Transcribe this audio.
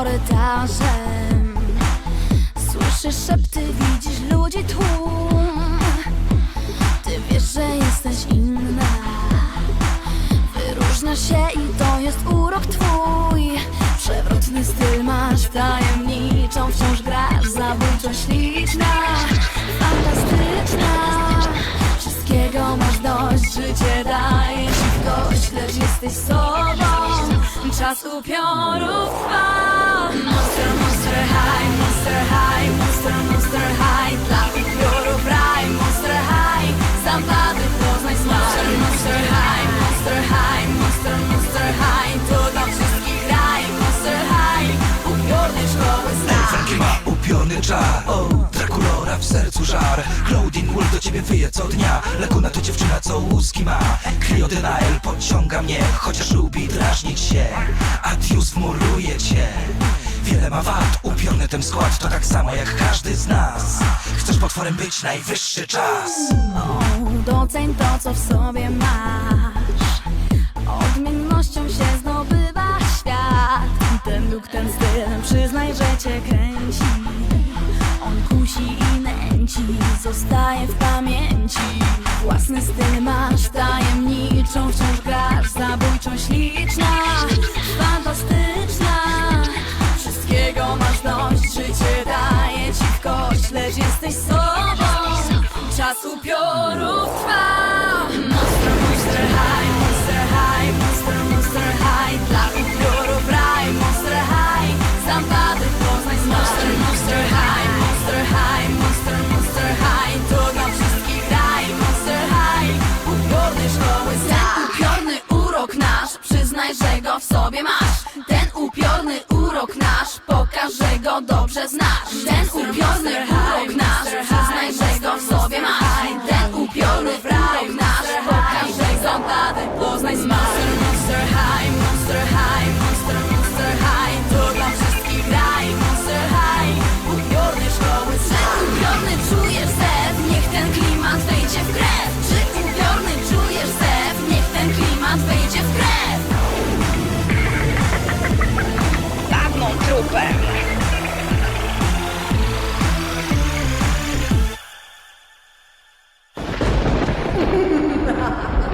korytarzem. Słyszysz szepty, widzisz ludzi tłum. Ty wiesz, że jesteś inna. Wyróżniasz się i to jest urok twój. Przewrotny styl masz, tajemniczą wciąż grasz Zabójczo śliczna, fantastyczna. Wszystkiego masz dość, życie daje ci w kość Lecz jesteś sobą, czas upioru monster, high Dla upiorów raj, monster high Zabawy poznaj smak Monster, high, monster high, monster, monster high To dla wszystkich raj, monster high Upiornej szkoły znak Frankie ma upiorny czar. O, Draculora w sercu żar. Claudine Wool do ciebie wyje co dnia. Laguna to dziewczyna co łuski ma. Clio Denial pociąga mnie Chociaż lubi drażnić ten skład To tak samo jak każdy z nas. Chcesz potworem być, najwyższy czas. O, doceń to, co w sobie masz. Odmiennością się zdobywa świat. Ten luk, ten styl, przyznaj, że cię kręci. On kusi i nęci, zostaje w pamięci. Własny styl masz, tajemniczą czas upioru trwa. Monster, monster high, monster high, monster, monster high Dla upiorów raj, monster high Zabawy poznaj smak Monster, monster high, monster high, monster, monster high To dla wszystkich raj, monster high Upiorny szkoły znak Upiorny urok nasz, przyznaj, że go w sobie masz. Ten upiorny urok nasz, pokaż, że go dobrze znasz Ha ha ha!